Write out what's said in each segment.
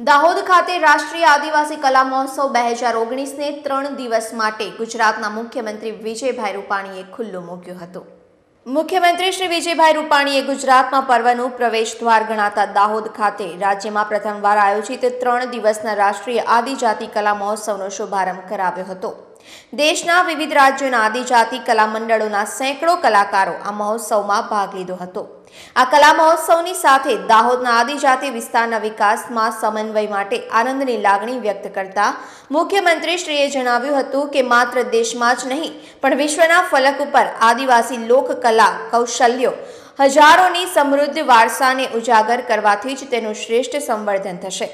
દાહોદ ખાતે રાષ્ટ્રીય આદિવાસી કલા મહોત્સવ બે હજાર ઓગણીસને ત્રણ દિવસ માટે ગુજરાતના મુખ્યમંત્રી વિજયભાઈ રૂપાણીએ ખુલ્લું મૂક્યું હતું. મુખ્યમંત્રી શ્રી વિજયભાઈ રૂપાણીએ ગુજરાતમાં પર્વનું પ્રવેશ દ્વાર ગણાતા દાહોદ ખાતે રાજ્યમાં પ્રથમવાર આયોજિત ત્રણ દિવસના રાષ્ટ્રીય આદિજાતિ કલા મહોત્સવનો શુભારંભ કરાવ્યો હતો. દેશના વિવિધ રાજ્યોના આદિજાતિ કલા મંડળોના સેંકડો કલાકારો આ મહોત્સવમાં ભાગ લીધો હતો. આ કલા મહોત્સવની સાથે દાહોદના આદિજાતિ વિસ્તારના વિકાસમાં સમન્વય માટે આનંદની લાગણી વ્યક્ત કરતા મુખ્યમંત્રીશ્રીએ જણાવ્યું હતું કે માત્ર દેશમાં જ નહીં, પણ વિશ્વના ફલક ઉપર આદિવાસી લોકકલા કૌશલ્યો હજારોની સમૃદ્ધ વારસાને ઉજાગર કરવાથી જ તેનું શ્રેષ્ઠ સંવર્ધન થશે.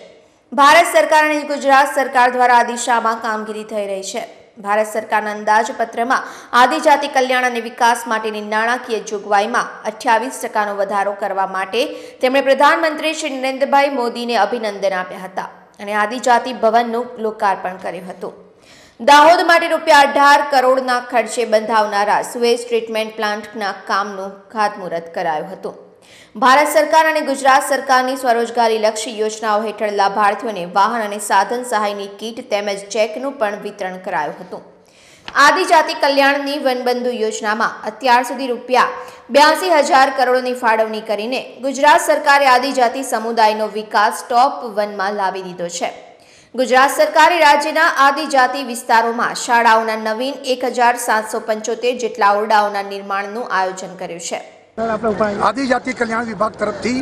ભારત સરકાર અને ગુજરાત સરકાર દ્વારા આ દિશામાં કામગીરી થઈ રહી છે. ભારત સરકારના અંદાજપત્રમાં આદિજાતિ કલ્યાણ અને વિકાસ માટેની નાણાકીય જોગવાઈમાં અઠ્યાવીસ ટકાનો વધારો કરવા માટે તેમણે પ્રધાનમંત્રી શ્રી નરેન્દ્રભાઈ મોદીને અભિનંદન આપ્યા હતા અને આદિજાતિ ભવનનું લોકાર્પણ કર્યું હતું. દાહોદ માટે રૂપિયા અઢાર કરોડના ખર્ચે બંધાવનારા સુએઝ ટ્રીટમેન્ટ પ્લાન્ટના કામનું ખાતમુહૂર્ત કરાયું હતું. ભારત સરકાર અને ગુજરાત સરકારની સ્વરોજગારી લક્ષી યોજનાઓ હેઠળ લાભાર્થીઓને વાહન અને સાધન સહાયની કીટ તેમજ ચેકનું પણ વિતરણ કરાયું હતું. આદિજાતિ કલ્યાણની વનબંધુ યોજનામાં અત્યાર સુધી રૂપિયા બ્યાસી હજાર કરોડની ફાળવણી કરીને ગુજરાત સરકારે આદિજાતિ સમુદાયનો વિકાસ ટોપ વનમાં લાવી દીધો છે. ગુજરાત સરકારે રાજ્યના આદિજાતિ વિસ્તારોમાં શાળાઓના નવીન એક હજાર સાતસો પંચોતેર જેટલા ઓરડાઓના નિર્માણનું આયોજન કર્યું છે. આદિજાતિ કલ્યાણ વિભાગ તરફથી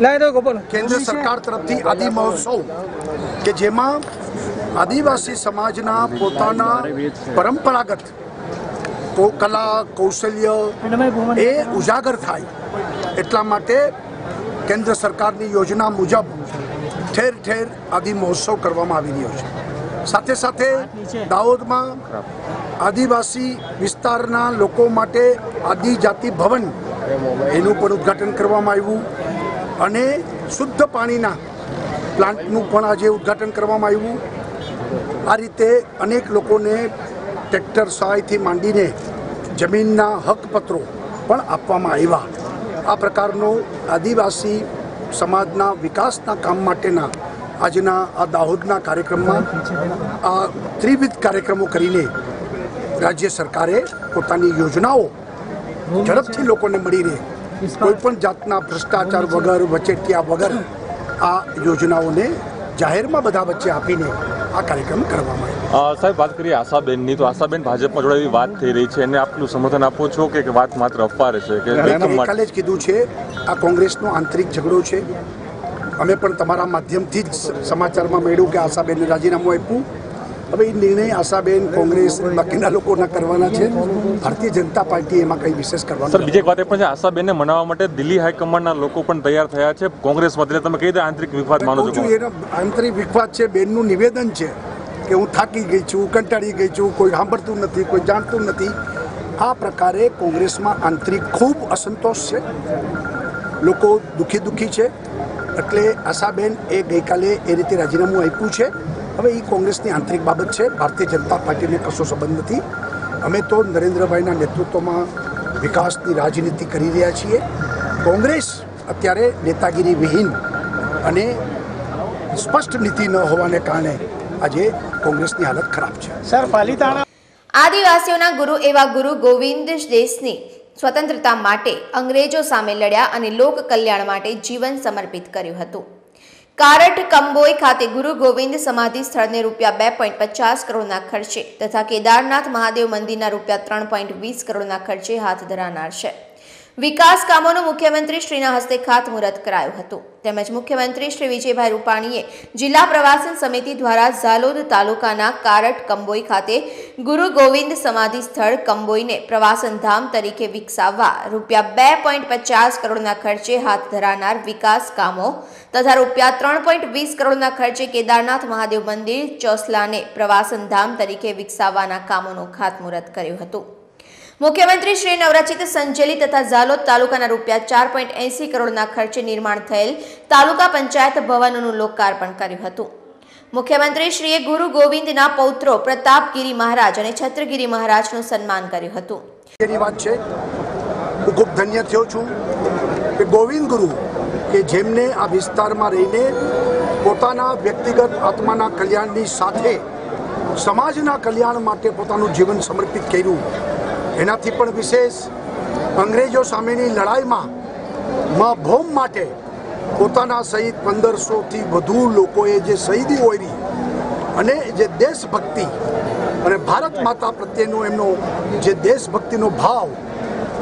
કેન્દ્ર સરકાર તરફથી આદિ મહોત્સવ કે જેમાં આદિવાસી સમાજના પોતાના પરંપરાગત કો- કલા કૌશલ્ય એ ઉજાગર થાય. એટલા માટે કેન્દ્ર સરકારની યોજના મુજબ ઠેર ઠેર આદિ મહોત્સવ કરવામાં આવી રહ્યો છે. સાથે સાથે દાહોદમાં આદિવાસી વિસ્તારના લોકો માટે આદિજાતિ ભવન એનું પણ ઉદ્ઘાટન કરવામાં આવ્યું અને શુદ્ધ પાણીના પ્લાન્ટનું પણ આજે ઉદ્ઘાટન કરવામાં આવ્યું. આ રીતે અનેક લોકોને ટ્રેક્ટર સહાયથી માંડીને જમીનના હકપત્રો પણ આપવામાં આવ્યા. આ પ્રકારનો આદિવાસી સમાજના વિકાસના કામ માટેના આજના આ દાહોદના કાર્યક્રમમાં આ ત્રિવિધ કાર્યક્રમો કરીને રાજ્ય સરકારે પોતાની યોજનાઓ ઝડપથી લોકોને મળી રહે. કોઈ પણ જાતના ભ્રષ્ટાચાર વગર વચેટિયા વગર આ યોજનાઓને જાહેરમાં બધા વચ્ચે આપીને આ કાર્યક્રમ કરવામાં આવ્યો. સાહેબ વાત કરીએ આશાબેનની. તો આશાબેન ભાજપમાં જોડાયેલી વાત થઈ રહી છે. અને આપનું સમર્થન આપો છો કે વાત માત્ર અફવા છે કે ગઈકાલે જ કીધું છે આ કોંગ્રેસનો આંતરિક ઝઘડો છે. અમે પણ તમારા માધ્યમથી જ સમાચારમાં મળ્યું કે આશાબેનને રાજીનામું આપ્યું. હવે એ નિર્ણય આશાબેન કોંગ્રેસ બાકીના લોકોના કરવાના છે. ભારતીય જનતા પાર્ટી એમાં કંઈ વિશેષ સર બીજી વાત એ પણ છે આશાબેનને મનાવવા માટે દિલ્હી હાઈકમાન્ડના લોકો પણ તૈયાર થયા છે કોંગ્રેસમાં એટલે તમે કઈ રીતે આંતરિક વિવાદ માનો છું એનો આંતરિક વિખવાદ છે બેનનું નિવેદન છે કે હું થાકી ગઈ છું કંટાળી ગઈ છું કોઈ સાંભળતું નથી કોઈ જાણતું નથી. આ પ્રકારે કોંગ્રેસમાં આંતરિક ખૂબ અસંતોષ છે. લોકો દુઃખી દુઃખી છે. એટલે આશાબેન એ ગઈકાલે એ રીતે રાજીનામું આપ્યું છે. હવે એ કોંગ્રેસની આંતરિક બાબત છે. ભારતીય જનતા પાર્ટીને કશો સંબંધ નથી. અમે તો નરેન્દ્રભાઈના નેતૃત્વમાં વિકાસની રાજનીતિ કરી રહ્યા છીએ. કોંગ્રેસ અત્યારે નેતાગીરી વિહીન અને સ્પષ્ટ નીતિ ન હોવાને કારણે આજે કોંગ્રેસની હાલત ખરાબ છે. સર પાલિતાણા આદિવાસીઓના ગુરુ એવા ગુરુ ગોવિંદ દેશની સ્વતંત્રતા માટે અંગ્રેજો સામે લડ્યા અને લોક કલ્યાણ માટે જીવન સમર્પિત કર્યું હતું. કારટ કંબોઈ ખાતે ગુરુ ગોવિંદ સમાધિ સ્થળને રૂપિયા બે પોઈન્ટ પચાસ કરોડના ખર્ચે તથા કેદારનાથ મહાદેવ મંદિરના રૂપિયા ત્રણ પોઈન્ટ વીસ કરોડના ખર્ચે હાથ ધરાનાર છે. વિકાસ કામોનું મુખ્યમંત્રી શ્રીના હસ્તે ખાતમુહૂર્ત કરાયું હતું. તેમજ મુખ્યમંત્રી શ્રી વિજયભાઈ રૂપાણીએ જિલ્લા પ્રવાસન સમિતિ દ્વારા ઝાલોદ તાલુકાના કારટ કંબોઈ ખાતે ગુરુ ગોવિંદ સમાધિ સ્થળ કંબોઈને પ્રવાસન ધામ તરીકે વિકસાવવા રૂપિયા બે પોઈન્ટ પચાસ કરોડના ખર્ચે હાથ ધરાનાર વિકાસ કામો તથા રૂપિયા ત્રણ પોઈન્ટ વીસ કરોડના ખર્ચે કેદારનાથ મહાદેવ મંદિર ચોસલાને પ્રવાસન ધામ તરીકે વિકસાવવાના કામોનું ખાતમુહૂર્ત કર્યું હતું. મુખ્યમંત્રી શ્રી નવરાચિત સંજેલી તથા ઝાલોદ તાલુકાના રૂપિયા ચાર પોઈન્ટ એંસી કરોડના ખર્ચે નિર્માણ થયેલ તાલુકા પંચાયત ભવનોનું લોકાર્પણ કર્યું હતું. મુખ્યમંત્રી શ્રીએ ગુરુ ગોવિંદના પૌત્રો પ્રતાપગીરી મહારાજ અને છત્રગીરી મહારાજનું સન્માન કર્યું હતું. એની વાત છે, હું ખૂબ ધન્ય થયો છું કે ગોવિંદ ગુરુ કે જેમને આ વિસ્તારમાં રહીને પોતાના વ્યક્તિગત આત્માના કલ્યાણની સાથે સમાજના કલ્યાણ માટે પોતાનું જીવન સમર્પિત કર્યું એનાથી પણ વિશેષ અંગ્રેજો સામેની લડાઈમાં માં ભોમ માટે પોતાના સહિત પંદરસોથી વધુ લોકોએ જે શહીદી ઓરી અને જે દેશભક્તિ અને ભારત માતા પ્રત્યેનો એમનો જે દેશભક્તિનો ભાવ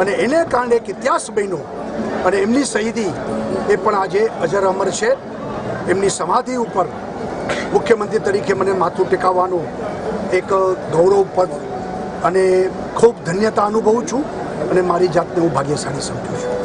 અને એને કારણે એક ઇતિહાસ બન્યો અને એમની શહીદી એ પણ આજે અજર અમર છે. એમની સમાધિ ઉપર મુખ્યમંત્રી તરીકે મને માથું ટેકાવવાનું એક ગૌરવપદ અને ખૂબ ધન્યતા અનુભવું છું અને મારી જાતને હું ભાગ્યશાળી સમજું છું.